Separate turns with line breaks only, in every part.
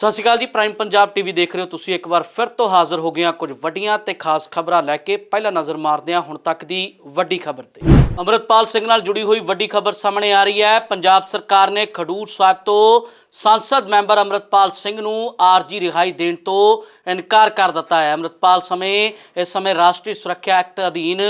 ਸਤਿ ਸ਼੍ਰੀ ਅਕਾਲ ਜੀ prime Punjab TV ਦੇਖ ਰਹੇ ਹੋ ਤੁਸੀਂ। ਇੱਕ ਵਾਰ ਫਿਰ ਤੋਂ ਹਾਜ਼ਰ ਹੋ ਗਏ ਹਾਂ ਕੁਝ ਵੱਡੀਆਂ ਤੇ ਖਾਸ ਖਬਰਾਂ ਲੈ ਕੇ। ਪਹਿਲਾਂ ਨਜ਼ਰ ਮਾਰਦੇ ਹਾਂ ਹੁਣ ਤੱਕ ਦੀ ਵੱਡੀ ਖਬਰ ਤੇ। ਅਮਰਤਪਾਲ ਸਿੰਘ ਨਾਲ ਜੁੜੀ ਹੋਈ ਵੱਡੀ ਖਬਰ ਸਾਹਮਣੇ ਆ ਰਹੀ ਹੈ। ਪੰਜਾਬ ਸਰਕਾਰ ਨੇ ਖਡੂਰ ਸਾਹਿਬ ਤੋਂ ਸੰਸਦ ਮੈਂਬਰ ਅਮਰਤਪਾਲ ਸਿੰਘ ਨੂੰ ਆਰਜੀ ਰਿਹਾਈ ਦੇਣ ਤੋਂ ਇਨਕਾਰ ਕਰ ਦਿੱਤਾ ਹੈ। ਅਮਰਤਪਾਲ ਸਮੇਂ, ਇਸ ਸਮੇਂ ਰਾਸ਼ਟਰੀ ਸੁਰੱਖਿਆ ਐਕਟ ਅਧੀਨ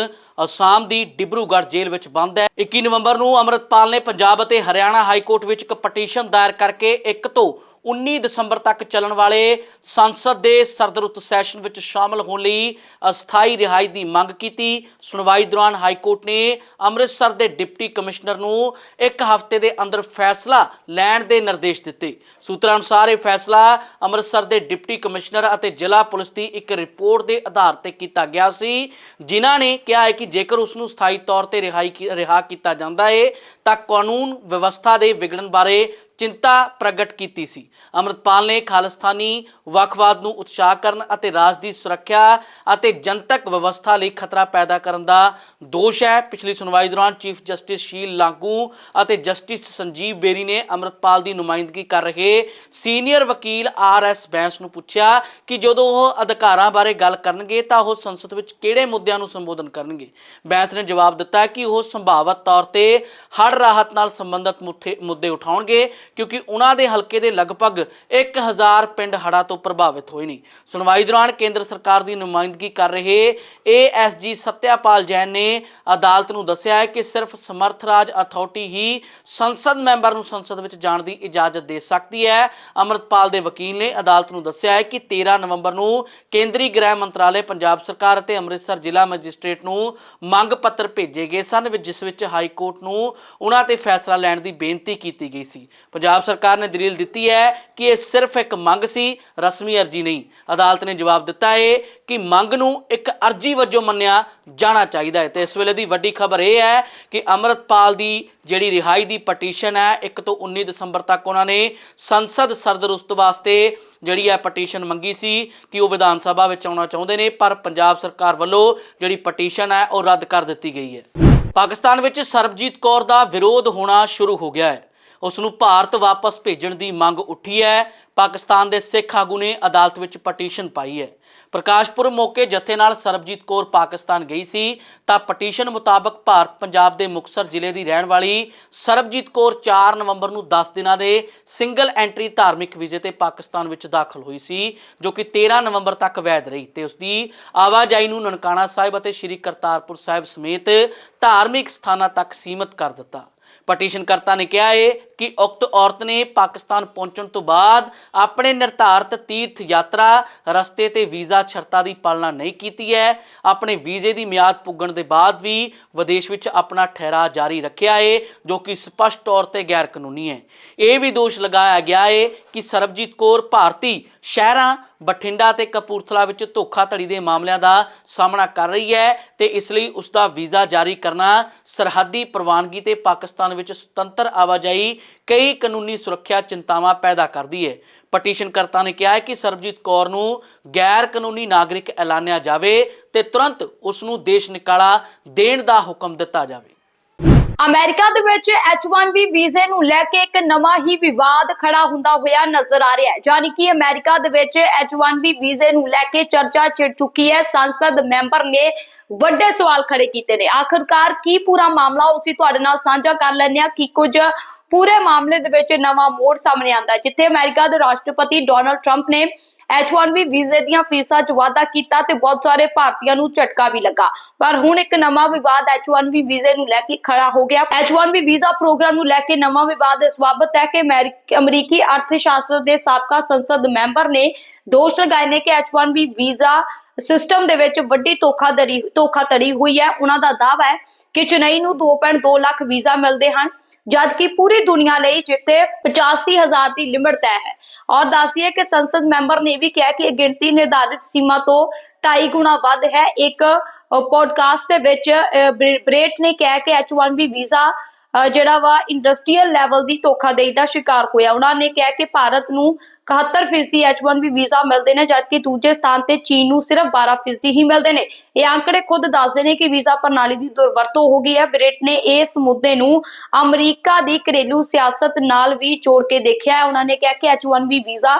ਅਸਾਮ ਦੀ ਡਿਬਰੂਗੜ੍ਹ ਜੇਲ੍ਹ ਵਿੱਚ ਬੰਦ ਹੈ। 21 ਨਵੰਬਰ ਨੂੰ ਅਮਰਤਪਾਲ ਨੇ ਪੰਜਾਬ ਅਤੇ ਹਰਿਆਣਾ ਹਾਈ ਕੋਰਟ ਵਿੱਚ ਇੱਕ ਪਟੀਸ਼ਨ ਦਾਇਰ ਕਰਕੇ ਇੱਕ ਤੋਂ 19 ਦਸੰਬਰ ਤੱਕ ਚੱਲਣ ਵਾਲੇ ਸੰਸਦ ਦੇ ਸਰਦਰੁੱਤ ਸੈਸ਼ਨ ਵਿੱਚ ਸ਼ਾਮਲ ਹੋਣ ਲਈ ਅਸਥਾਈ ਰਿਹਾਈ ਦੀ ਮੰਗ ਕੀਤੀ। ਸੁਣਵਾਈ ਦੌਰਾਨ ਹਾਈ ਕੋਰਟ ਨੇ ਅੰਮ੍ਰਿਤਸਰ ਦੇ ਡਿਪਟੀ ਕਮਿਸ਼ਨਰ ਨੂੰ ਇੱਕ ਹਫ਼ਤੇ ਦੇ ਅੰਦਰ ਫੈਸਲਾ ਲੈਣ ਦੇ ਨਿਰਦੇਸ਼ ਦਿੱਤੇ। ਸੂਤਰਾਂ ਅਨੁਸਾਰ ਇਹ ਫੈਸਲਾ ਅੰਮ੍ਰਿਤਸਰ ਦੇ ਡਿਪਟੀ ਕਮਿਸ਼ਨਰ ਅਤੇ ਜ਼ਿਲ੍ਹਾ ਪੁਲਿਸ ਦੀ ਇੱਕ ਰਿਪੋਰਟ ਦੇ ਆਧਾਰ ਤੇ ਕੀਤਾ ਗਿਆ ਸੀ, ਜਿਨ੍ਹਾਂ ਨੇ ਕਿਹਾ ਹੈ ਕਿ ਜੇਕਰ ਉਸ ਨੂੰ ਸਥਾਈ ਤੌਰ ਤੇ ਰਿਹਾਈ ਕੀ- ਰਿਹਾ ਕੀਤਾ ਜਾਂਦਾ ਹੈ ਤਾਂ ਕਾਨੂੰਨ ਵਿਵਸਥਾ ਦੇ ਵਿਗੜਨ ਬਾਰੇ ਚਿੰਤਾ ਪ੍ਰਗਟ ਕੀਤੀ ਸੀ। ਅਮਰਤਪਾਲ ਨੇ ਖਾਲਸਤਾਨੀ ਵਕਵਾਦ ਨੂੰ ਉਤਸ਼ਾਹ ਕਰਨ ਅਤੇ ਰਾਜ ਦੀ ਸੁਰੱਖਿਆ ਅਤੇ ਜਨਤਕ ਵਿਵਸਥਾ ਲਈ ਖਤਰਾ ਪੈਦਾ ਕਰਨ ਦਾ ਦੋਸ਼ ਹੈ। ਪਿਛਲੀ ਸੁਣਵਾਈ ਦੌਰਾਨ ਚੀਫ ਜਸਟਿਸ ਸ਼ੀਲ ਲਾਂਗੂ ਅਤੇ ਜਸਟਿਸ ਸੰਜੀਵ ਬੇਰੀ ਨੇ ਅਮਰਤਪਾਲ ਦੀ ਨੁਮਾਇੰਦਗੀ ਕਰ ਰਹੇ ਸੀਨੀਅਰ ਵਕੀਲ ਆਰ ਐਸ ਬੈਂਸ ਨੂੰ ਪੁੱਛਿਆ ਕਿ ਜਦੋਂ ਉਹ ਅਧਿਕਾਰਾਂ ਬਾਰੇ ਗੱਲ ਕਰਨਗੇ ਤਾਂ ਉਹ ਸੰਸਦ ਵਿੱਚ ਕਿਹੜੇ ਮੁੱਦਿਆਂ ਨੂੰ ਸੰਬੋਧਨ ਕਰਨਗੇ? ਬੈਂਸ ਨੇ ਜਵਾਬ ਦਿੱਤਾ ਕਿ ਉਹ ਸੰਭਾਵਤ ਤੌਰ ਤੇ ਹੜ੍ਹ ਰਾਹਤ ਨਾਲ ਸੰਬੰਧਿਤ ਮੁੱਠੇ- ਮੁੱਦੇ ਉਠਾਉਣਗੇ। ਕਿਉਂਕਿ ਉਹਨਾਂ ਦੇ ਹਲਕੇ ਦੇ ਲਗਭਗ 1000 ਪਿੰਡ ਹੜ੍ਹਾਂ ਤੋਂ ਪ੍ਰਭਾਵਿਤ ਹੋਏ ਨੇ। ਸੁਣਵਾਈ ਦੌਰਾਨ ਕੇਂਦਰ ਸਰਕਾਰ ਦੀ ਨੁਮਾਇੰਦਗੀ ਕਰ ਰਹੇ ਏਐਸਜੀ ਸਤਿਆਪਾਲ ਜੈਨ ਨੇ ਅਦਾਲਤ ਨੂੰ ਦੱਸਿਆ ਹੈ ਕਿ ਸਿਰਫ ਸਮਰਥ ਰਾਜ ਅਥਾਰਟੀ ਹੀ ਸੰਸਦ ਮੈਂਬਰ ਨੂੰ ਸੰਸਦ ਵਿੱਚ ਜਾਣ ਦੀ ਇਜਾਜ਼ਤ ਦੇ ਸਕਦੀ ਹੈ। ਅਮਰਤਪਾਲ ਦੇ ਵਕੀਲ ਨੇ ਅਦਾਲਤ ਨੂੰ ਦੱਸਿਆ ਹੈ ਕਿ 13 ਨਵੰਬਰ ਨੂੰ ਕੇਂਦਰੀ ਗ੍ਰਹਿ ਮੰਤਰਾਲੇ ਪੰਜਾਬ ਸਰਕਾਰ ਅਤੇ ਅੰਮ੍ਰਿਤਸਰ ਜ਼ਿਲ੍ਹਾ ਮੈਜਿਸਟ੍ਰੇਟ ਨੂੰ ਮੰਗ ਪੱਤਰ ਭੇਜੇ ਗਏ ਸਨ, ਜਿਸ ਵਿੱਚ ਹਾਈ ਕੋਰਟ ਨੂੰ ਉਹਨਾਂ ਤੇ ਫੈਸਲਾ ਲੈਣ ਦੀ ਬੇਨਤੀ ਕੀਤੀ ਗਈ ਸੀ। ਪੰਜਾਬ ਸਰਕਾਰ ਨੇ ਦਲੀਲ ਦਿੱਤੀ ਹੈ ਕਿ ਇਹ ਸਿਰਫ ਇੱਕ ਮੰਗ ਸੀ, ਰਸਮੀ ਅਰਜੀ ਨਹੀਂ। ਅਦਾਲਤ ਨੇ ਜਵਾਬ ਦਿੱਤਾ ਹੈ ਕਿ ਮੰਗ ਨੂੰ ਇੱਕ ਅਰਜੀ ਵਜੋਂ ਮੰਨਿਆ ਜਾਣਾ ਚਾਹੀਦਾ ਹੈ। ਤੇ ਇਸ ਵੇਲੇ ਦੀ ਵੱਡੀ ਖਬਰ ਇਹ ਹੈ ਕਿ ਅਮਰਤਪਾਲ ਦੀ ਜਿਹੜੀ ਰਿਹਾਈ ਦੀ ਪਟੀਸ਼ਨ ਹੈ 1 ਤੋਂ 19 ਦਸੰਬਰ ਤੱਕ ਉਹਨਾਂ ਨੇ ਸੰਸਦ ਸਰਦਰੁਸਤ ਵਾਸਤੇ ਜਿਹੜੀ ਹੈ ਪਟੀਸ਼ਨ ਮੰਗੀ ਸੀ ਕਿ ਉਹ ਵਿਧਾਨ ਸਭਾ ਵਿੱਚ ਆਉਣਾ ਚਾਹੁੰਦੇ ਨੇ, ਪਰ ਪੰਜਾਬ ਸਰਕਾਰ ਵੱਲੋਂ ਜਿਹੜੀ ਪਟੀਸ਼ਨ ਹੈ, ਉਹ ਰੱਦ ਕਰ ਦਿੱਤੀ ਗਈ ਹੈ। ਪਾਕਿਸਤਾਨ ਵਿੱਚ ਸਰਬਜੀਤ ਕੌਰ ਦਾ ਵਿਰੋਧ ਹੋਣਾ ਸ਼ੁਰੂ ਹੋ ਗਿਆ ਹੈ। ਉਸ ਨੂੰ ਭਾਰਤ ਵਾਪਸ ਭੇਜਣ ਦੀ ਮੰਗ ਉੱਠੀ ਹੈ। ਪਾਕਿਸਤਾਨ ਦੇ ਸਿੱਖ ਆਗੂ ਨੇ ਅਦਾਲਤ ਵਿੱਚ ਪਟੀਸ਼ਨ ਪਾਈ ਹੈ। ਪ੍ਰਕਾਸ਼ਪੁਰ ਮੌਕੇ ਜਥੇ ਨਾਲ ਸਰਬਜੀਤ ਕੌਰ ਪਾਕਿਸਤਾਨ ਗਈ ਸੀ, ਤਾਂ ਪਟੀਸ਼ਨ ਮੁਤਾਬਕ ਭਾਰਤ ਪੰਜਾਬ ਦੇ ਮੁਕਤਸਰ ਜ਼ਿਲ੍ਹੇ ਦੀ ਰਹਿਣ ਵਾਲੀ ਸਰਬਜੀਤ ਕੌਰ 4 ਨਵੰਬਰ ਨੂੰ 10 ਦਿਨਾਂ ਦੇ ਸਿੰਗਲ ਐਂਟਰੀ ਧਾਰਮਿਕ ਵੀਜ਼ੇ ਤੇ ਪਾਕਿਸਤਾਨ ਵਿੱਚ ਦਾਖਲ ਹੋਈ ਸੀ, ਜੋ ਕਿ 13 ਨਵੰਬਰ ਤੱਕ ਵੈਧ ਰਹੀ ਤੇ ਉਸ ਦੀ ਆਵਾਜਾਈ ਨੂੰ ਨਨਕਾਣਾ ਸਾਹਿਬ ਅਤੇ ਸ੍ਰੀ ਕਰਤਾਰਪੁਰ ਸਾਹਿਬ ਸਮੇਤ ਧਾਰਮਿਕ ਸਥਾਨਾਂ ਤੱਕ ਸੀਮਤ ਕਰ ਦਿੱਤਾ। ਪਟੀਸ਼ਨਕਰਤਾ ਨੇ ਕਿਹਾ ਹੈ ਕਿ ਉਕਤ ਔਰਤ ਨੇ ਪਾਕਿਸਤਾਨ ਪਹੁੰਚਣ ਤੋਂ ਬਾਅਦ ਆਪਣੇ ਨਿਰਧਾਰਤ ਤੀਰਥ ਯਾਤਰਾ ਰਸਤੇ ਤੇ ਵੀਜ਼ਾ ਸ਼ਰਤਾਂ ਦੀ ਪਾਲਣਾ ਨਹੀਂ ਕੀਤੀ ਹੈ। ਆਪਣੇ ਵੀਜ਼ੇ ਦੀ ਮਿਆਦ ਪੁੱਗਣ ਦੇ ਬਾਅਦ ਵੀ ਵਿਦੇਸ਼ ਵਿੱਚ ਆਪਣਾ ਠਹਿਰਾ ਜਾਰੀ ਰੱਖਿਆ ਹੈ ਜੋ ਕਿ ਸਪਸ਼ਟ ਤੌਰ ਤੇ ਗੈਰ ਕਾਨੂੰਨੀ ਹੈ। ਇਹ ਵੀ ਦੋਸ਼ ਲਗਾਇਆ ਗਿਆ ਹੈ ਕਿ ਸਰਬਜੀਤ ਕੌਰ ਭਾਰਤੀ ਸ਼ਹਿਰਾਂ, ਬਠਿੰਡਾ ਤੇ ਕਪੂਰਥਲਾ ਵਿੱਚ ਧੋਖਾਧੜੀ ਦੇ ਮਾਮਲਿਆਂ ਦਾ ਸਾਹਮਣਾ ਕਰ ਰਹੀ ਹੈ ਤੇ ਇਸ ਲਈ ਉਸ ਦਾ ਵੀਜ਼ਾ ਜਾਰੀ ਕਰਨਾ ਸਰਹੱਦੀ ਪ੍ਰਵਾਨਗੀ ਤੇ ਪਾਕਿਸਤਾਨ ਵਿੱਚ ਸੁਤੰਤਰ ਆਵਾਜਾਈ ਕਈ ਕਾਨੂੰਨੀ ਸੁਰੱਖਿਆ ਚਿੰਤਾਵਾਂ ਪੈਦਾ ਕਰਦੀ ਹੈ ਪਟੀਸ਼ਨਕਰਤਾ ਨੇ ਕਿਹਾ ਹੈ ਕਿ ਸਰਬਜੀਤ ਕੌਰ ਨੂੰ ਗੈਰ ਕਾਨੂੰਨੀ ਨਾਗਰਿਕ ਐਲਾਨਿਆ ਜਾਵੇ ਤੇ ਤੁਰੰਤ ਉਸ ਨੂੰ ਦੇਸ਼ ਨਿਕਾਲਾ ਦੇਣ ਦਾ ਹੁਕਮ ਦਿੱਤਾ ਜਾਵੇ।
ਅਮਰੀਕਾ ਦੇ ਵਿੱਚ H1B ਵੀਜ਼ੇ ਨੂੰ ਲੈ ਕੇ ਇੱਕ ਨਵਾਂ ਹੀ ਵਿਵਾਦ ਖੜਾ ਹੁੰਦਾ ਹੋਇਆ ਨਜ਼ਰ ਆ ਰਿਹਾ ਹੈ। ਯਾਨੀ ਕਿ ਅਮਰੀਕਾ ਦੇ ਵਿੱਚ H1B ਵੀਜ਼ੇ ਨੂੰ ਲੈ ਕੇ ਚਰਚਾ ਛਿੜ ਚੁੱਕੀ ਹੈ। ਸੰਸਦ ਮੈਂਬਰ ਨੇ ਵੱਡੇ ਸਵਾਲ ਖੜੇ ਕੀਤੇ ਨੇ। ਆਖਰਕਾਰ ਕੀ ਪੂਰਾ ਮਾਮਲਾ, ਉਹ ਤੁਹਾਡੇ ਨਾਲ ਸਾਂਝਾ ਕਰ ਲੈਂਦੇ ਹਾਂ ਕੀ ਕੁਝ ਪੂਰੇ ਮਾਮਲੇ ਦੇ ਵਿੱਚ ਨਵਾਂ ਮੋੜ ਸਾਹਮਣੇ ਆਉਂਦਾ ਹੈ, ਜਿੱਥੇ ਅਮਰੀਕਾ ਦੇ ਰਾਸ਼ਟਰਪਤੀ ਡੋਨਲਡ ਟਰੰਪ ਨੇ H1B ਵੀਜ਼ੇ ਦੀਆਂ ਫੀਸਾਂ 'ਚ ਵਾਧਾ ਕੀਤਾ ਤੇ ਬਹੁਤ ਸਾਰੇ ਭਾਰਤੀਆਂ ਨੂੰ ਝਟਕਾ ਵੀ ਲੱਗਾ। ਪਰ ਹੁਣ ਇੱਕ ਨਵਾਂ ਵਿਵਾਦ H1B ਵੀਜ਼ੇ ਨੂੰ ਲੈ ਕੇ ਖੜਾ ਹੋ ਗਿਆ। H1B ਵੀਜ਼ਾ ਪ੍ਰੋਗਰਾਮ ਨੂੰ ਲੈ ਕੇ ਨਵਾਂ ਵਿਵਾਦ ਇਸ ਬਾਬਤ ਹੈ ਕਿ ਅਮਰੀਕੀ ਅਰਥ ਸ਼ਾਸਤਰ ਦੇ ਸਾਬਕਾ ਸੰਸਦ ਮੈਂਬਰ ਨੇ ਦੋਸ਼ ਲਗਾਏ ਨੇ ਕਿ H1B ਵੀਜ਼ਾ ਸਿਸਟਮ ਦੇ ਵਿੱਚ ਵੱਡੀ ਧੋਖਾਧੜੀ ਧੋਖਾਧੜੀ ਹੋਈ ਹੈ। ਉਹਨਾਂ ਦਾ ਦਾਅਵਾ ਹੈ ਕਿ ਚੇਨਈ ਨੂੰ 2.2 ਲੱਖ ਵੀਜ਼ਾ ਮਿਲਦੇ ਹਨ। ਜਦਕਿ ਪੂਰੀ ਦੁਨੀਆ ਲਈ ਜਿੱਥੇ 85000 ਦੀ ਲਿਮਟ ਤੈਅ ਹੈ। ਔਰ ਦੱਸਿਏ ਕਿ ਸੰਸਦ ਮੈਂਬਰ ਨੇ ਵੀ ਕਿਹਾ ਕਿ ਇਹ ਗਿਣਤੀ ਨਿਰਧਾਰਿਤ ਸੀਮਾ ਤੋਂ 2.5 ਗੁਣਾ ਵੱਧ ਹੈ। ਇੱਕ ਪੋਡਕਾਸਟ ਦੇ ਵਿੱਚ ਬ੍ਰੇਟ ਨੇ ਕਿਹਾ ਕਿ H1B ਵੀਜ਼ਾ ਜਿਹੜਾ ਵਾ ਇੰਡਸਟਰੀਅਲ ਲੈਵਲ ਦੀ ਧੋਖਾਧੜੀ ਦਾ ਸ਼ਿਕਾਰ ਹੋਇਆ। ਉਹਨਾਂ ਨੇ ਕਿਹਾ ਕਿ ਭਾਰਤ ਨੂੰ 71% H1B ਵੀਜ਼ਾ ਮਿਲਦੇ ਨੇ, ਜਦਕਿ ਦੂਜੇ ਸਥਾਨ ਤੇ ਚੀਨ ਨੂੰ ਸਿਰਫ 12% ਹੀ ਮਿਲਦੇ ਨੇ। ਇਹ ਅੰਕੜੇ ਖੁਦ ਦੱਸਦੇ ਨੇ ਕਿ ਵੀਜ਼ਾ ਪ੍ਰਣਾਲੀ ਦੀ ਦੁਰਵਰਤੋਂ ਹੋ ਗਈ ਹੈ। ਬ੍ਰਿਟ ਨੇ ਇਸ ਮੁੱਦੇ ਨੂੰ ਅਮਰੀਕਾ ਦੀ ਘਰੇਲੂ ਸਿਆਸਤ ਨਾਲ ਵੀ ਜੋੜ ਕੇ ਦੇਖਿਆ ਹੈ। ਉਹਨਾਂ ਨੇ ਕਿਹਾ ਕਿ H1B ਵੀਜ਼ਾ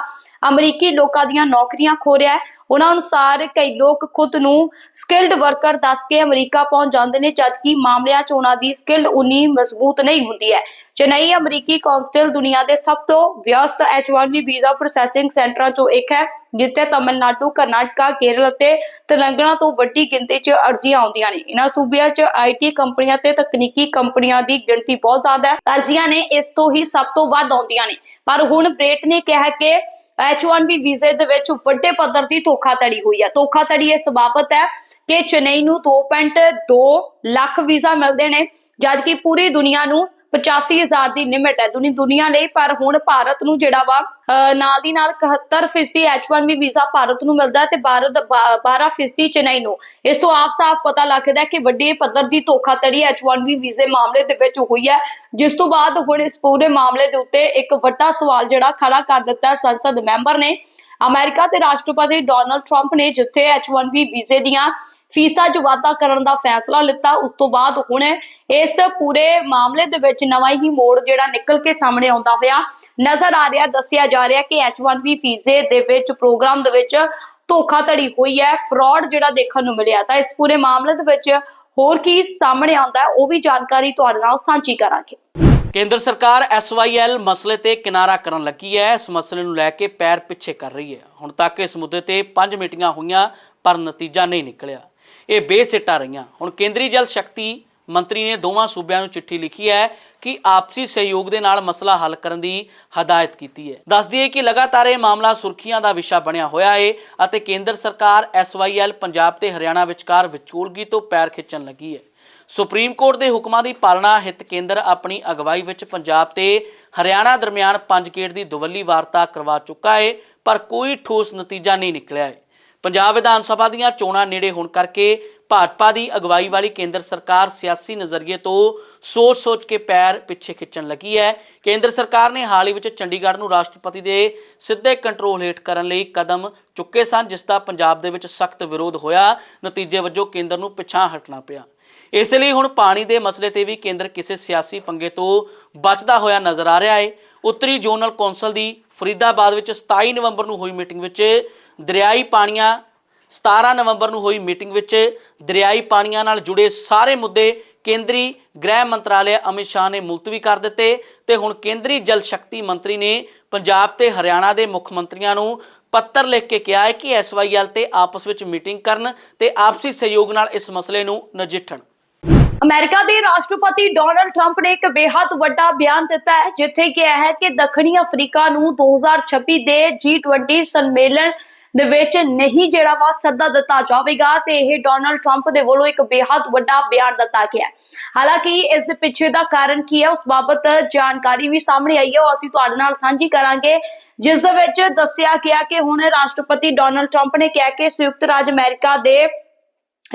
ਅਮਰੀਕੀ ਲੋਕਾਂ ਦੀਆਂ ਨੌਕਰੀਆਂ ਖੋ ਰਿਹਾ ਹੈ। ਉਹਨਾਂ ਅਨੁਸਾਰ ਕਈ ਲੋਕ ਖੁਦ ਨੂੰ ਸਕਿਲਡ ਵਰਕਰ ਦੱਸ ਕੇ ਅਮਰੀਕਾ ਪਹੁੰਚ ਜਾਂਦੇ ਨੇ, ਜਦਕਿ ਮਾਮਲਿਆਂ 'ਚ ਉਹਨਾਂ ਦੀ ਸਕਿੱਲ ਉਨੀ ਮਜ਼ਬੂਤ ਨਹੀਂ ਹੁੰਦੀ ਹੈ। ਚੇਨਈ ਅਮਰੀਕੀ ਕੌਂਸਲ ਦੁਨੀਆ ਦੇ ਸਭ ਤੋਂ ਵਿਅਸਤ H1B ਵੀਜ਼ਾ ਪ੍ਰੋਸੈਸਿੰਗ ਸੈਂਟਰਾਂ 'ਚੋਂ ਇੱਕ ਹੈ, ਜਿੱਥੇ ਤਮਿਲਨਾਡੂ, ਕਰਨਾਟਕਾ, ਕੇਰਲ ਅਤੇ ਤੇਲੰਗਾਨਾ ਤੋਂ ਵੱਡੀ ਗਿਣਤੀ 'ਚ ਅਰਜ਼ੀਆਂ ਆਉਂਦੀਆਂ ਨੇ। ਇਹਨਾਂ ਸੂਬਿਆਂ 'ਚ ਆਈਟੀ ਕੰਪਨੀਆਂ ਤੇ ਤਕਨੀਕੀ ਕੰਪਨੀਆਂ ਦੀ ਗਿਣਤੀ ਬਹੁਤ ਜ਼ਿਆਦਾ ਹੈ। ਅਰਜ਼ੀਆਂ ਨੇ ਇਸ ਤੋਂ ਹੀ ਸਭ ਤੋਂ ਵੱਧ ਆਉਂਦੀਆਂ ਨੇ। ਪਰ ਹੁਣ ਬ੍ਰੇਟ ਨੇ ਕਿਹਾ ਕਿ H1B ਵੀਜ਼ੇ ਦੇ ਵਿੱਚ ਵੱਡੇ ਪੱਧਰ ਦੀ ਧੋਖਾਧੜੀ ਹੋਈ ਹੈ ਧੋਖਾਧੜੀ ਇਸ ਬਾਬਤ ਹੈ ਕਿ ਚੇਨਈ ਨੂੰ 2.2 ਲੱਖ ਵੀਜ਼ਾ ਮਿਲਦੇ ਨੇ, ਜਦਕਿ ਪੂਰੀ ਦੁਨੀਆ ਨੂੰ 85000 ਦੀ ਲਿਮਿਟ ਹੈ ਦੁਨੀ ਦੁਨੀਆ ਲਈ, ਪਰ ਹੁਣ ਭਾਰਤ ਨੂੰ ਜਿਹੜਾ ਵਾ ਨਾਲ ਦੀ ਨਾਲ 71% H1B ਵੀਜ਼ਾ ਭਾਰਤ ਨੂੰ ਮਿਲਦਾ ਤੇ ਭਾਰਤ 12% ਚੇਨਈ ਨੂੰ। ਇਸ ਤੋਂ ਆਫ-ਸਾਫ ਪਤਾ ਲੱਗਦਾ ਕਿ ਵੱਡੇ ਪੱਧਰ ਦੀ ਧੋਖਾਧੜੀ H1B ਵੀਜ਼ੇ ਮਾਮਲੇ ਦੇ ਵਿੱਚ ਹੋਈ ਹੈ, ਜਿਸ ਤੋਂ ਬਾਅਦ ਹੁਣ ਇਸ ਪੂਰੇ ਮਾਮਲੇ ਦੇ ਉੱਤੇ ਇੱਕ ਵੱਡਾ ਸਵਾਲ ਜਿਹੜਾ ਖੜਾ ਕਰ ਦਿੱਤਾ ਸੰਸਦ ਮੈਂਬਰ ਨੇ। ਅਮਰੀਕਾ ਦੇ ਰਾਸ਼ਟਰਪਤੀ ਡੋਨਲਡ ਟਰੰਪ ਨੇ ਜਿੱਥੇ H1B ਵੀਜ਼ੇ ਦੀਆਂ ਫੀਸਾਂ 'ਚ ਵਾਧਾ ਕਰਨ ਦਾ ਫੈਸਲਾ ਲਿੱਤਾ। ਉਸ ਤੋਂ ਬਾਅਦ ਹੁਣ ਇਸ ਪੂਰੇ ਮਾਮਲੇ ਦੇ ਵਿੱਚ ਨਵਾਂ ਹੀ ਮੋੜ ਜਿਹੜਾ ਨਿਕਲ ਕੇ ਸਾਹਮਣੇ ਆਉਂਦਾ ਹੋਇਆ ਨਜ਼ਰ ਆ ਰਿਹਾ। ਦੱਸਿਆ ਜਾ ਰਿਹਾ ਕਿ H1B ਵੀਜ਼ੇ ਦੇ ਵਿੱਚ, ਪ੍ਰੋਗਰਾਮ ਦੇ ਵਿੱਚ ਧੋਖਾਧੜੀ ਹੋਈ ਹੈ। ਫਰਾਡ ਜਿਹੜਾ ਦੇਖਣ ਨੂੰ ਮਿਲਿਆ ਤਾਂ ਇਸ ਪੂਰੇ ਮਾਮਲੇ ਦੇ ਵਿੱਚ ਹੋਰ ਕੀ ਸਾਹਮਣੇ ਆਉਂਦਾ ਉਹ ਵੀ ਜਾਣਕਾਰੀ ਤੁਹਾਡੇ ਨਾਲ ਸਾਂਝੀ ਕਰਾਂਗੇ।
ਕੇਂਦਰ ਸਰਕਾਰ ਐਸਵਾਈਐਲ ਮਸਲੇ ਤੇ ਕਿਨਾਰਾ ਕਰਨ ਲੱਗੀ ਹੈ। ਇਸ ਮਸਲੇ ਨੂੰ ਲੈ ਕੇ ਪੈਰ ਪਿੱਛੇ ਕਰ ਰਹੀ ਹੈ। ਹੁਣ ਤੱਕ ਇਸ ਮੁੱਦੇ ਤੇ ਪੰਜ ਮੀਟਿੰਗਾਂ ਹੋਈਆਂ, ਪਰ ਨਤੀਜਾ ਨਹੀਂ ਨਿਕਲਿਆ। ਇਹ ਬੇਸਿੱਟਾ ਰਹੀਆਂ। ਹੁਣ ਕੇਂਦਰੀ ਜਲ ਸ਼ਕਤੀ ਮੰਤਰੀ ਨੇ ਦੋਵਾਂ ਸੂਬਿਆਂ ਨੂੰ ਚਿੱਠੀ ਲਿਖੀ ਹੈ ਕਿ ਆਪਸੀ ਸਹਿਯੋਗ ਦੇ ਨਾਲ ਮਸਲਾ ਹੱਲ ਕਰਨ ਦੀ ਹਦਾਇਤ ਕੀਤੀ ਹੈ। ਦੱਸ ਦਈਏ ਕਿ ਲਗਾਤਾਰ ਇਹ ਮਾਮਲਾ ਸੁਰਖੀਆਂ ਦਾ ਵਿਸ਼ਾ ਬਣਿਆ ਹੋਇਆ ਹੈ ਅਤੇ ਕੇਂਦਰ ਸਰਕਾਰ ਐਸਵਾਈਐਲ ਪੰਜਾਬ ਤੇ ਹਰਿਆਣਾ ਵਿਚਕਾਰ ਵਿਚੋਲਗੀ ਤੋਂ ਪੈਰ ਖਿੱਚਣ ਲੱਗੀ ਹੈ। ਸੁਪਰੀਮ ਕੋਰਟ ਦੇ ਹੁਕਮਾਂ ਦੀ ਪਾਲਣਾ ਹਿੱਤ ਕੇਂਦਰ ਆਪਣੀ ਅਗਵਾਈ ਵਿੱਚ ਪੰਜਾਬ ਤੇ ਹਰਿਆਣਾ ਦਰਮਿਆਨ ਪੰਜ ਗੇਟ ਦੀ ਦੁਵੱਲੀ ਵਾਰਤਾ ਕਰਵਾ ਚੁੱਕਾ ਹੈ ਪਰ ਕੋਈ ਠੋਸ ਨਤੀਜਾ ਨਹੀਂ ਨਿਕਲਿਆ ਹੈ ਪੰਜਾਬ ਵਿਧਾਨ ਸਭਾ ਦੀਆਂ ਚੋਣਾਂ ਨੇੜੇ ਹੋਣ ਕਰਕੇ ਭਾਜਪਾ ਦੀ ਅਗਵਾਈ ਵਾਲੀ ਕੇਂਦਰ ਸਰਕਾਰ ਸਿਆਸੀ ਨਜ਼ਰੀਏ ਤੋਂ ਸੋਚ-ਸੋਚ ਕੇ ਪੈਰ ਪਿੱਛੇ ਖਿੱਚਣ ਲੱਗੀ ਹੈ। ਕੇਂਦਰ ਸਰਕਾਰ ਨੇ ਹਾਲ ਹੀ ਵਿੱਚ ਚੰਡੀਗੜ੍ਹ ਨੂੰ ਰਾਸ਼ਟਰਪਤੀ ਦੇ ਸਿੱਧੇ ਕੰਟਰੋਲ ਹੇਠ ਕਰਨ ਲਈ ਕਦਮ ਚੁੱਕੇ ਸਨ, ਜਿਸ ਦਾ ਪੰਜਾਬ ਦੇ ਵਿੱਚ ਸਖਤ ਵਿਰੋਧ ਹੋਇਆ। ਨਤੀਜੇ ਵਜੋਂ ਕੇਂਦਰ ਨੂੰ ਪਿਛਾਂਹ ਹਟਣਾ ਪਿਆ। ਇਸ ਲਈ ਹੁਣ ਪਾਣੀ ਦੇ ਮਸਲੇ ਤੇ ਵੀ ਕੇਂਦਰ ਕਿਸੇ ਸਿਆਸੀ ਪੰਗੇ ਤੋਂ ਬਚਦਾ ਹੋਇਆ ਨਜ਼ਰ ਆ ਰਿਹਾ ਹੈ। ਉੱਤਰੀ ਜ਼ੋਨਲ ਕੌਂਸਲ ਦੀ ਫਰੀਦਾਬਾਦ ਵਿੱਚ 27 ਨਵੰਬਰ ਨੂੰ ਹੋਈ ਮੀਟਿੰਗ ਵਿੱਚ ਦਰਿਆਈ ਪਾਣੀਆਂ 17 ਨਵੰਬਰ ਨੂੰ ਹੋਈ ਮੀਟਿੰਗ ਵਿੱਚ ਦਰਿਆਈ ਪਾਣੀਆਂ ਨਾਲ ਜੁੜੇ ਸਾਰੇ ਮੁੱਦੇ ਕੇਂਦਰੀ ਗ੍ਰਹਿ ਮੰਤਰਾਲੇ ਅਮਿਤ ਸ਼ਾਹ ਨੇ ਮੁਲਤਵੀ ਕਰ ਦਿੱਤੇ ਤੇ ਹੁਣ ਕੇਂਦਰੀ ਜਲ ਸ਼ਕਤੀ ਮੰਤਰੀ ਨੇ ਪੰਜਾਬ ਤੇ ਹਰਿਆਣਾ ਦੇ ਮੁੱਖ ਮੰਤਰੀਆਂ ਨੂੰ ਪੱਤਰ ਲਿਖ ਕੇ ਕਿਹਾ ਹੈ ਕਿ ਐਸਵਾਈਐਲ ਤੇ ਆਪਸ ਵਿੱਚ ਮੀਟਿੰਗ ਕਰਨ ਤੇ ਆਪਸੀ ਸਹਿਯੋਗ ਨਾਲ ਇਸ ਮਸਲੇ ਨੂੰ ਨਜਿੱਠਣ।
ਅਮਰੀਕਾ ਦੇ ਰਾਸ਼ਟਰਪਤੀ ਡੋਨਲਡ ਟਰੰਪ ਨੇ ਇੱਕ ਬੇहद ਵੱਡਾ ਬਿਆਨ ਦਿੱਤਾ ਹੈ, ਜਿੱਥੇ ਕਿਹਾ ਹੈ ਕਿ ਦੱਖਣੀ ਅਫਰੀਕਾ ਨੂੰ 2026 ਦੇ G20 ਸੰਮੇਲਨ ਦੇ ਵਿੱਚ ਨਹੀਂ ਜਿਹੜਾ ਵਾ ਸੱਦਾ ਦਿੱਤਾ ਜਾਵੇਗਾ ਤੇ ਇਹ ਡੋਨਲਡ ਟਰੰਪ ਦੇ ਵੱਲੋਂ ਇੱਕ ਬੇहद ਵੱਡਾ ਬਿਆਨ ਦਿੱਤਾ ਗਿਆ ਹਾਲਾਂਕਿ ਇਸ ਦੇ ਪਿੱਛੇ ਦਾ ਕਾਰਨ ਕੀ ਹੈ, ਉਸ ਬਾਬਤ ਜਾਣਕਾਰੀ ਵੀ ਸਾਹਮਣੇ ਆਈ ਹੈ। ਉਹ ਅਸੀਂ ਤੁਹਾਡੇ ਨਾਲ ਸਾਂਝੀ ਕਰਾਂਗੇ, ਜਿਸ ਦੇ ਵਿੱਚ ਦੱਸਿਆ ਗਿਆ ਕਿ ਹੁਣ ਰਾਸ਼ਟਰਪਤੀ ਡੋਨਲਡ ਟਰੰਪ ਨੇ ਕਿਹਾ ਕਿ ਸੰਯੁਕਤ ਰਾਜ ਅਮਰੀਕਾ ਦੇ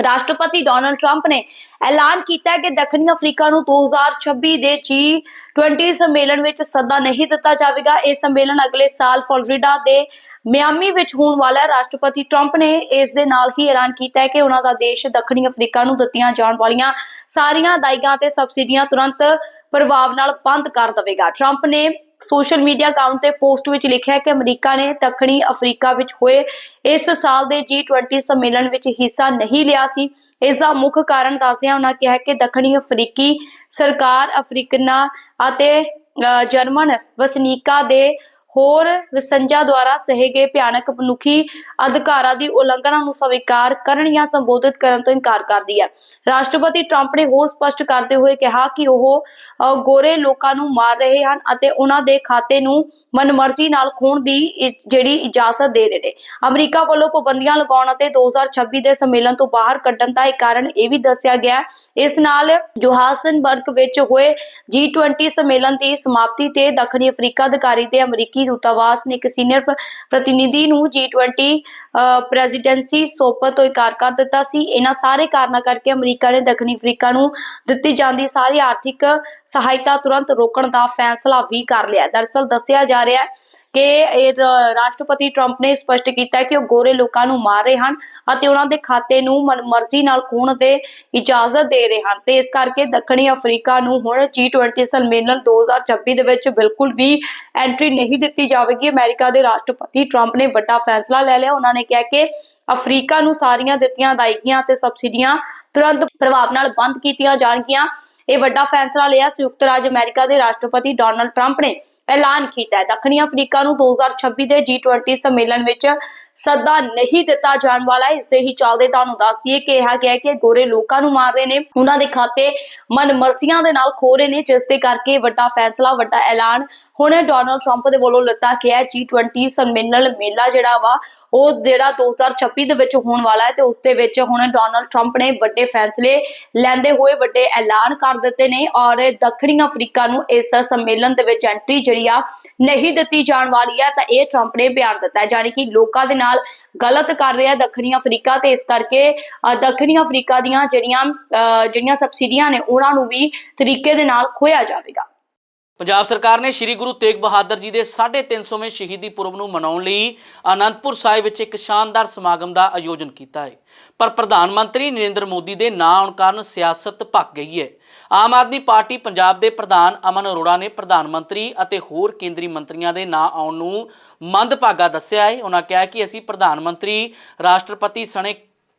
ਰਾਸ਼ਟਰਪਤੀ ਡੋਨਲਡ ਟਰੰਪ ਨੇ ਐਲਾਨ ਕੀਤਾ ਕਿ ਦੱਖਣੀ ਅਫਰੀਕਾ ਨੂੰ 2026 ਦੇ G20 ਸੰਮੇਲਨ ਵਿੱਚ ਸੱਦਾ ਨਹੀਂ ਦਿੱਤਾ ਜਾਵੇਗਾ। ਇਹ ਸੰਮੇਲਨ ਅਗਲੇ ਸਾਲ ਫਲੋਰੀਡਾ ਦੇ ਮਿਆਮੀ ਵਿੱਚ ਹੋਣ ਵਾਲਾ ਰਾਸ਼ਟਰਪਤੀ ਟਰੰਪ ਨੇ ਇਸ ਦੇ ਨਾਲ ਹੀ ਐਲਾਨ ਕੀਤਾ ਹੈ ਕਿ ਉਹਨਾਂ ਦਾ ਦੇਸ਼ ਦੱਖਣੀ ਅਫਰੀਕਾ ਨੂੰ ਦਿੱਤੀਆਂ ਜਾਣ ਵਾਲੀਆਂ ਸਾਰੀਆਂ ਅਦਾਇਗਾਂ ਤੇ ਸਬਸਿਡੀਆਂ ਤੁਰੰਤ ਪ੍ਰਭਾਵ ਨਾਲ ਬੰਦ ਕਰ ਦੇਵੇਗਾ। ਟਰੰਪ ਨੇ ਸੋਸ਼ਲ ਮੀਡੀਆ ਅਕਾਊਂਟ ਤੇ ਪੋਸਟ ਵਿੱਚ ਲਿਖਿਆ ਕਿ ਅਮਰੀਕਾ ਨੇ ਦੱਖਣੀ ਅਫਰੀਕਾ ਵਿੱਚ ਹੋਏ ਇਸ ਸਾਲ ਦੇ G20 ਸੰਮੇਲਨ ਵਿੱਚ ਹਿੱਸਾ ਨਹੀਂ ਲਿਆ ਸੀ। ਇਸ ਦਾ ਮੁੱਖ ਕਾਰਨ ਦੱਸਦਿਆਂ ਉਹਨਾਂ ਕਿਹਾ ਕਿ ਦੱਖਣੀ ਅਫਰੀਕੀ ਸਰਕਾਰ ਅਫਰੀਕਨਾਂ ਅਤੇ ਅਹ, ਜਰਮਨ ਵਸਨੀਕਾਂ ਦੇ ਹੋਰ ਵਿਸੰਜਾ ਦੁਆਰਾ ਸਹੇ ਗਏ ਭਿਆਨਕ ਮਨੁੱਖੀ ਅਧਿਕਾਰਾਂ ਦੀ ਉਲੰਘਣਾ ਨੂੰ ਸਵੀਕਾਰ ਕਰਨ ਜਾਂ ਸੰਬੋਧਿਤ ਕਰਨ ਤੋਂ ਇਨਕਾਰ ਕਰਦੀ ਹੈ। ਰਾਸ਼ਟਰਪਤੀ ਟਰੰਪ ਨੇ ਹੋਰ ਸਪਸ਼ਟ ਕਰਦੇ ਹੋਏ ਕਿਹਾ ਕਿ ਉਹ ਗੋਰੇ ਲੋਕਾਂ ਨੂੰ ਮਾਰ ਰਹੇ ਹਨ ਅਤੇ ਉਹਨਾਂ ਦੇ ਖਾਤੇ ਨੂੰ ਮਨਮਰਜ਼ੀ ਨਾਲ ਖੋਣ ਦੀ ਜਿਹੜੀ ਇਜਾਜ਼ਤ ਦੇ ਰਹੇ ਨੇ। ਅਮਰੀਕਾ ਵੱਲੋਂ ਪਾਬੰਦੀਆਂ ਲਗਾਉਣ ਅਤੇ 2026 ਦੇ ਸੰਮੇਲਨ ਤੋਂ ਬਾਹਰ ਕੱਢਣ ਦਾ ਇੱਕ ਕਾਰਨ ਇਹ ਵੀ ਦੱਸਿਆ ਗਿਆ ਇਸ ਨਾਲ ਜੋਹਾਨਸਬਰਗ ਵਿੱਚ ਹੋਏ G20 ਸੰਮੇਲਨ ਦੀ ਸਮਾਪਤੀ ਤੇ ਦੱਖਣੀ ਅਫਰੀਕਾ ਅਧਿਕਾਰੀ ਤੇ ਅਮਰੀਕੀ ਦੂਤਾਵਾਸ ਨੇ ਇੱਕ ਸੀਨੀਅਰ ਪ੍ਰਤੀਨਿਧੀ ਨੂੰ G20 ਅਹ, ਪ੍ਰੈਜ਼ੀਡੈਂਸੀ ਸੌਂਪਣ ਤੋਂ ਇਨਕਾਰ ਕਰ ਦਿੱਤਾ ਸੀ। ਇਹਨਾਂ ਸਾਰੇ ਕਾਰਨਾਂ ਕਰਕੇ ਅਮਰੀਕਾ ਨੇ ਦੱਖਣੀ ਅਫਰੀਕਾ ਨੂੰ ਦਿੱਤੀ ਜਾਂਦੀ ਸਾਰੀ ਆਰਥਿਕ ਸਹਾਇਤਾ ਤੁਰੰਤ ਰੋਕਣ ਦਾ ਫੈਸਲਾ ਵੀ ਕਰ ਲਿਆ। ਦਰਅਸਲ ਦੱਸਿਆ ਜਾ ਰਿਹਾ ਹੈ ਕਿ ਇਹ ਰਾਸ਼ਟਰਪਤੀ ਟਰੰਪ ਨੇ ਸਪਸ਼ਟ ਕੀਤਾ ਕਿ ਉਹ ਗੋਰੇ ਲੋਕਾਂ ਨੂੰ ਮਾਰ ਰਹੇ ਹਨ ਅਤੇ ਉਹਨਾਂ ਦੇ ਖਾਤੇ ਨੂੰ ਮਨਮਰਜ਼ੀ ਨਾਲ ਖੋਣ ਦੇ ਇਜਾਜ਼ਤ ਦੇ ਰਹੇ ਹਨ। ਤੇ ਇਸ ਕਰਕੇ ਦੱਖਣੀ ਅਫਰੀਕਾ ਨੂੰ ਹੁਣ G20 ਸੰਮੇਲਨ 2026 ਦੇ ਵਿੱਚ ਬਿਲਕੁਲ ਵੀ ਐਂਟਰੀ ਨਹੀਂ ਦਿੱਤੀ ਜਾਵੇਗੀ। ਅਮਰੀਕਾ ਦੇ ਰਾਸ਼ਟਰਪਤੀ ਟਰੰਪ ਨੇ ਵੱਡਾ ਫੈਸਲਾ ਲੈ ਲਿਆ। ਉਹਨਾਂ ਨੇ ਕਿਹਾ ਕਿ ਅਫਰੀਕਾ ਨੂੰ ਸਾਰੀਆਂ ਦਿੱਤੀਆਂ ਅਦਾਇਗੀਆਂ ਤੇ ਸਬਸਿਡੀਆਂ ਤੁਰੰਤ ਪ੍ਰਭਾਵ ਨਾਲ ਬੰਦ ਕੀਤੀਆਂ ਜਾਣਗੀਆਂ। ਇਹ ਵੱਡਾ ਫੈਸਲਾ ਲਿਆ ਸੰਯੁਕਤ ਰਾਜ ਅਮਰੀਕਾ ਦੇ ਰਾਸ਼ਟਰਪਤੀ ਡੋਨਲਡ ਟਰੰਪ ਨੇ। ਐਲਾਨ ਕੀਤਾ ਹੈ। ਦੱਖਣੀ ਅਫਰੀਕਾ ਨੂੰ 2026 ਦੇ G20 ਸੰਮੇਲਨ ਵਿੱਚ ਸੱਦਾ ਨਹੀਂ ਦਿੱਤਾ ਜਾਣ ਵਾਲਾ ਹੈ। ਇਸੇ ਹੀ ਚੱਲਦੇ ਤੁਹਾਨੂੰ ਦੱਸ ਦਈਏ ਕਿ ਕਿਹਾ ਗਿਆ ਕਿ ਗੋਰੇ ਲੋਕਾਂ ਨੂੰ ਮਾਰ ਰਹੇ ਨੇ। ਉਹਨਾਂ ਦੇ ਖਾਤੇ ਮਨਮਰਜ਼ੀਆਂ ਦੇ ਨਾਲ ਖੋ ਰਹੇ ਨੇ, ਜਿਸ ਦੇ ਕਰਕੇ ਵੱਡਾ ਫੈਸਲਾ, ਵੱਡਾ ਐਲਾਨ। ਹੁਣ ਡੋਨਲਡ ਟਰੰਪ ਦੇ ਵੱਲੋਂ ਲਿੱਤਾ ਗਿਆ ਹੈ G20 ਸੰਮੇਲਨ ਮੇਲਾ ਜਿਹੜਾ ਵਾ, ਉਹ ਜਿਹੜਾ 2026 ਦੇ ਵਿੱਚ ਹੋਣ ਵਾਲਾ ਹੈ ਤੇ ਉਸ ਦੇ ਵਿੱਚ ਹੁਣ ਡੋਨਲਡ ਟਰੰਪ ਨੇ ਵੱਡੇ ਫੈਸਲੇ ਲੈਂਦੇ ਹੋਏ ਵੱਡੇ ਐਲਾਨ ਕਰ ਦਿੱਤੇ ਨੇ ਔਰ ਦੱਖਣੀ ਅਫਰੀਕਾ ਨੂੰ ਇਸ ਸੰਮੇਲਨ ਦੇ ਵਿੱਚ ਐਂਟਰੀ ਜਿਹੜੀ ਆ ਨਹੀਂ ਦਿੱਤੀ ਜਾਣ ਵਾਲੀ ਹੈ ਤਾਂ ਇਹ ਟਰੰਪ ਨੇ ਬਿਆਨ ਦਿੱਤਾ ਹੈ। ਯਾਨੀ ਕਿ ਲੋਕਾਂ ਦੇ ਨਾਲ ਗਲਤ ਕਰ ਰਿਹਾ ਦੱਖਣੀ ਅਫਰੀਕਾ ਤੇ ਇਸ ਕਰਕੇ ਅ, ਦੱਖਣੀ ਅਫਰੀਕਾ ਦੀਆਂ ਜਿਹੜੀਆਂ ਅ, ਜਿਹੜੀਆਂ ਸਬਸਿਡੀਆਂ ਨੇ ਉਹਨਾਂ ਨੂੰ ਵੀ ਤਰੀਕੇ ਦੇ ਨਾਲ ਖੋਇਆ ਜਾਵੇਗਾ।
ਪੰਜਾਬ ਸਰਕਾਰ ਨੇ ਸ੍ਰੀ ਗੁਰੂ ਤੇਗ ਬਹਾਦਰ ਜੀ ਦੇ 350ਵੇਂ ਸ਼ਹੀਦੀ ਪੁਰਬ ਨੂੰ ਮਨਾਉਣ ਲਈ ਆਨੰਦਪੁਰ ਸਾਹਿਬ ਵਿੱਚ ਇੱਕ ਸ਼ਾਨਦਾਰ ਸਮਾਗਮ ਦਾ ਆਯੋਜਨ ਕੀਤਾ ਹੈ। ਪਰ ਪ੍ਰਧਾਨ ਮੰਤਰੀ ਨਰਿੰਦਰ ਮੋਦੀ ਦੇ ਨਾਂ ਆਉਣ ਕਾਰਨ ਸਿਆਸਤ ਭੱਕ ਗਈ ਹੈ। ਆਮ ਆਦਮੀ ਪਾਰਟੀ ਪੰਜਾਬ ਦੇ ਪ੍ਰਧਾਨ ਅਮਨ ਅਰੋੜਾ ਨੇ ਪ੍ਰਧਾਨ ਮੰਤਰੀ ਅਤੇ ਹੋਰ ਕੇਂਦਰੀ ਮੰਤਰੀਆਂ ਦੇ ਨਾਂ ਆਉਣ ਨੂੰ ਮੰਦਭਾਗਾ ਦੱਸਿਆ ਹੈ। ਉਹਨਾਂ ਕਿਹਾ ਕਿ ਅਸੀਂ ਪ੍ਰਧਾਨ ਮੰਤਰੀ, ਰਾਸ਼ਟਰਪਤੀ ਸਣੇ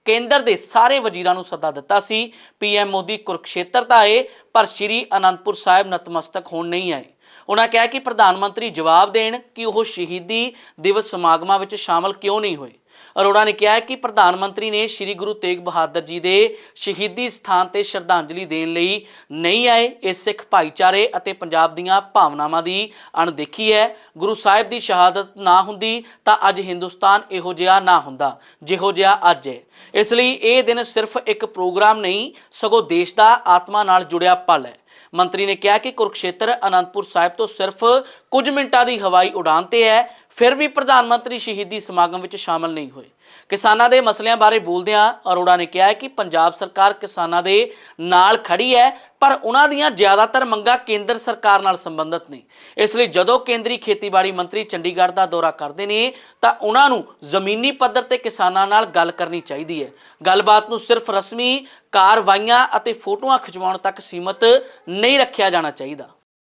ਕੇਂਦਰ ਦੇ ਸਾਰੇ ਵਜ਼ੀਰਾਂ ਨੂੰ ਸੱਦਾ ਦਿੱਤਾ ਸੀ। ਪੀਐਮ ਮੋਦੀ ਕੁਰਕਸ਼ੇਤਰ ਤਾਂ ਆਏ, ਪਰ ਸ਼੍ਰੀ ਅਨੰਦਪੁਰ ਸਾਹਿਬ ਨਤਮਸਤਕ ਹੋਣ ਨਹੀਂ ਆਏ। ਉਹਨਾਂ ਕਿਹਾ ਕਿ ਪ੍ਰਧਾਨ ਮੰਤਰੀ ਜਵਾਬ ਦੇਣ ਕਿ ਉਹ ਸ਼ਹੀਦੀ ਦਿਵਸ ਸਮਾਗਮਾਂ ਵਿੱਚ ਸ਼ਾਮਲ ਕਿਉਂ ਨਹੀਂ ਹੋਏ। ਅਰੋੜਾ ਨੇ ਕਿਹਾ ਕਿ ਪ੍ਰਧਾਨ ਮੰਤਰੀ ਨੇ ਸ੍ਰੀ ਗੁਰੂ ਤੇਗ ਬਹਾਦਰ ਜੀ ਦੇ ਸ਼ਹੀਦੀ ਸਥਾਨ ਤੇ ਸ਼ਰਧਾਂਜਲੀ ਦੇਣ ਲਈ ਨਹੀਂ ਆਏ, ਇਹ ਸਿੱਖ ਭਾਈਚਾਰੇ ਅਤੇ ਪੰਜਾਬ ਦੀਆਂ ਭਾਵਨਾਵਾਂ ਦੀ ਅਣਦੇਖੀ ਹੈ। ਗੁਰੂ ਸਾਹਿਬ ਦੀ ਸ਼ਹਾਦਤ ਨਾ ਹੁੰਦੀ ਤਾਂ ਅੱਜ ਹਿੰਦੁਸਤਾਨ ਇਹੋ ਜਿਹਾ ਨਾ ਹੁੰਦਾ, ਜਿਹੋ ਜਿਹਾ ਅੱਜ ਹੈ। ਇਸ ਲਈ ਇਹ ਦਿਨ ਸਿਰਫ ਇੱਕ ਪ੍ਰੋਗਰਾਮ ਨਹੀਂ, ਸਗੋਂ ਦੇਸ਼ ਦਾ ਆਤਮਾ ਨਾਲ ਜੁੜਿਆ ਪਲ ਹੈ। ਮੰਤਰੀ ਨੇ ਕਿਹਾ ਕਿ ਕੁਰਕਸ਼ੇਤਰ ਅਨੰਦਪੁਰ ਸਾਹਿਬ ਤੋਂ ਸਿਰਫ ਕੁਝ ਮਿੰਟਾਂ ਦੀ ਹਵਾਈ ਉਡਾਨ ਤੇ ਹੈ ਫਿਰ ਵੀ ਪ੍ਰਧਾਨ ਮੰਤਰੀ ਸ਼ਹੀਦੀ ਸਮਾਗਮ ਵਿੱਚ ਸ਼ਾਮਲ ਨਹੀਂ ਹੋਏ। ਕਿਸਾਨਾਂ ਦੇ ਮਸਲਿਆਂ ਬਾਰੇ ਬੋਲਦਿਆਂ ਅਰੋੜਾ ਨੇ ਕਿਹਾ ਕਿ ਪੰਜਾਬ ਸਰਕਾਰ ਕਿਸਾਨਾਂ ਦੇ ਨਾਲ ਖੜੀ ਹੈ, ਪਰ ਉਹਨਾਂ ਦੀਆਂ ਜ਼ਿਆਦਾਤਰ ਮੰਗਾਂ ਕੇਂਦਰ ਸਰਕਾਰ ਨਾਲ ਸੰਬੰਧਿਤ ਨੇ। ਇਸ ਲਈ ਜਦੋਂ ਕੇਂਦਰੀ ਖੇਤੀਬਾੜੀ ਮੰਤਰੀ ਚੰਡੀਗੜ੍ਹ ਦਾ ਦੌਰਾ ਕਰਦੇ ਨੇ, ਤਾਂ ਉਹਨਾਂ ਨੂੰ ਜ਼ਮੀਨੀ ਪੱਧਰ ਤੇ ਕਿਸਾਨਾਂ ਨਾਲ ਗੱਲ ਕਰਨੀ ਚਾਹੀਦੀ ਹੈ। ਗੱਲਬਾਤ ਨੂੰ ਸਿਰਫ ਰਸਮੀ ਕਾਰਵਾਈਆਂ ਅਤੇ ਫੋਟੋਆਂ ਖਿਚਵਾਉਣ ਤੱਕ ਸੀਮਤ ਨਹੀਂ ਰੱਖਿਆ ਜਾਣਾ ਚਾਹੀਦਾ।